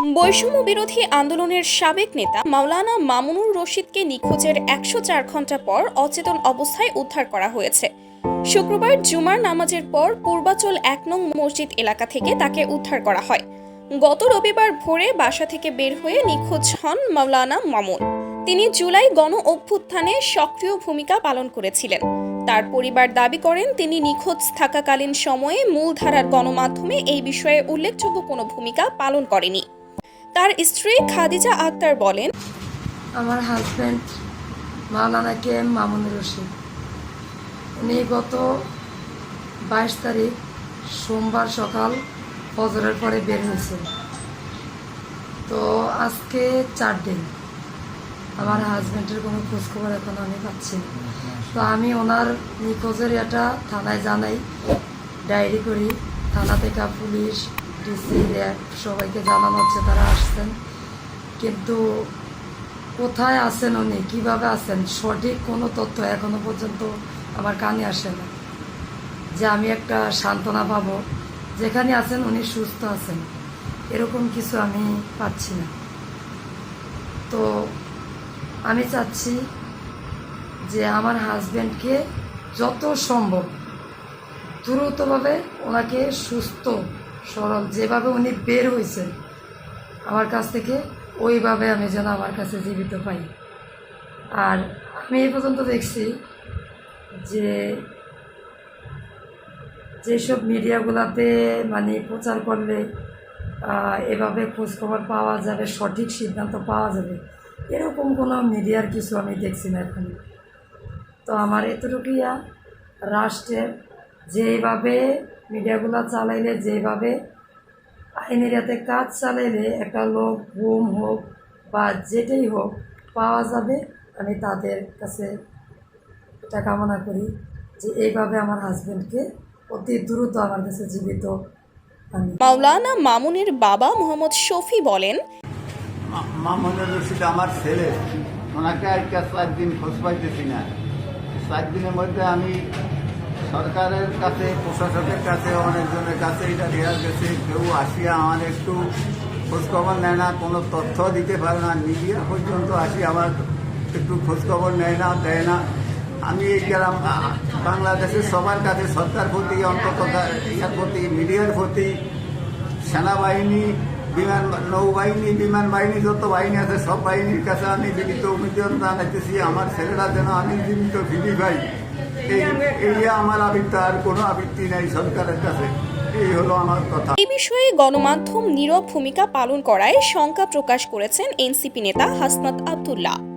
বৈষম্য বিরোধী আন্দোলনের সাবেক নেতা মাওলানা মামুনুর রশিদকে নিখোঁজের একশো চার ঘণ্টা পর অচেতন অবস্থায় উদ্ধার করা হয়েছে। শুক্রবার জুমার নামাজের পর পূর্বাচল এক নং মসজিদ এলাকা থেকে তাকে উদ্ধার করা হয়। গত রবিবার ভোরে বাসা থেকে বের হয়ে নিখোঁজ হন মাওলানা মামুন। তিনি জুলাই গণ অভ্যুত্থানে সক্রিয় ভূমিকা পালন করেছিলেন। তার পরিবার দাবি করেন, তিনি নিখোঁজ থাকাকালীন সময়ে মূলধারার গণমাধ্যমে এই বিষয়ে উল্লেখযোগ্য কোনো ভূমিকা পালন করেনি। তার স্ত্রী খাদিজা আক্তার বলেন, আমার husband Maulana K M Mamunur Rashid. উনি গত বাইশ তারিখ সোমবার সকাল ফজরের পরে বের হয়েছে তো আজকে চার দিন। আমার হাজব্যান্ডের কোনো খোঁজখবর এখন আমি পাচ্ছি তো আমি ওনার নিখোঁজের এটা থানায় জানাই, ডায়েরি করি। থানা থেকে পুলিশ র্যাব সবাইকে জানানো হচ্ছে, তারা আসছেন। কিন্তু কোথায় আছেন উনি? কীভাবে আছেন? সঠিক কোনো তথ্য এখনও পর্যন্ত আমার কানে আসে না। যে আমি একটা সান্ত্বনা পাবো, যেখানে আছেন উনি সুস্থ আছেন, এরকম কিছু আমি পাচ্ছি না। তো আমি চাচ্ছি যে আমার হাজব্যান্ডকে যত সম্ভব দ্রুতভাবে ওনাকে সুস্থ সরল, যেভাবে উনি বের হয়েছেন আমার কাছ থেকে, ওইভাবে আমি যেন আমার কাছে জীবিত পাই। আর আমি এই পর্যন্ত দেখছি যে যেসব মিডিয়াগুলোতে মানে প্রচার করলে এভাবে খোঁজখবর পাওয়া যাবে, সঠিক সিদ্ধান্ত পাওয়া যাবে, এরকম কোনো মিডিয়ার কিছু আমি দেখছি না এখন। তো আমার এতটুকুই আ- রাষ্ট্রের যেভাবে মিডিয়াগুলো চালাইলে যেভাবে আইনের এতে কাজ চালাইলে একটা লোক গুম হোক বা যেটাই হোক পাওয়া যাবে আমি তাদের কাছে এটা কামনা করি যে এইভাবে আমার হাজব্যান্ডকে অতি দ্রুত আমার কাছে জীবিত মাওলানা মামুনের বাবা মোহাম্মদ শফি বলেন মামুনুর রশিদ আমার ছেলে ওনাকে আজকে চার দিন খোঁজ পাইতেছি না। চার দিনের মধ্যে আমি সরকারের কাছে, প্রশাসকের কাছে, অনেকজনের কাছে এটা দেওয়া গেছে কেউ আসিয়া আমার একটু খোঁজখবর নেয় না, কোনো তথ্য দিতে পারে না। মিডিয়া পর্যন্ত আসি, আমার একটু খোঁজখবর নেয় না, দেয় না। আমি এই গেলাম বাংলাদেশের সবার কাছে, সরকার প্রতি, অন্তত ইয়ার প্রতি, মিডিয়ার প্রতি, সেনাবাহিনী, বিমান, নৌবাহিনী, বিমান বাহিনী, যত বাহিনী আছে, সব বাহিনীর কাছে আমি জীবিত অভিযোগ জানাইতেছি। আমার ছেলেরা যেন আমি জীবিত ফিরি এই এই বিষয়ে গণমাধ্যম নীরব ভূমিকা পালন করায় শঙ্কা প্রকাশ করেছেন এনসিপি নেতা হাসনাত আবদুল্লাহ।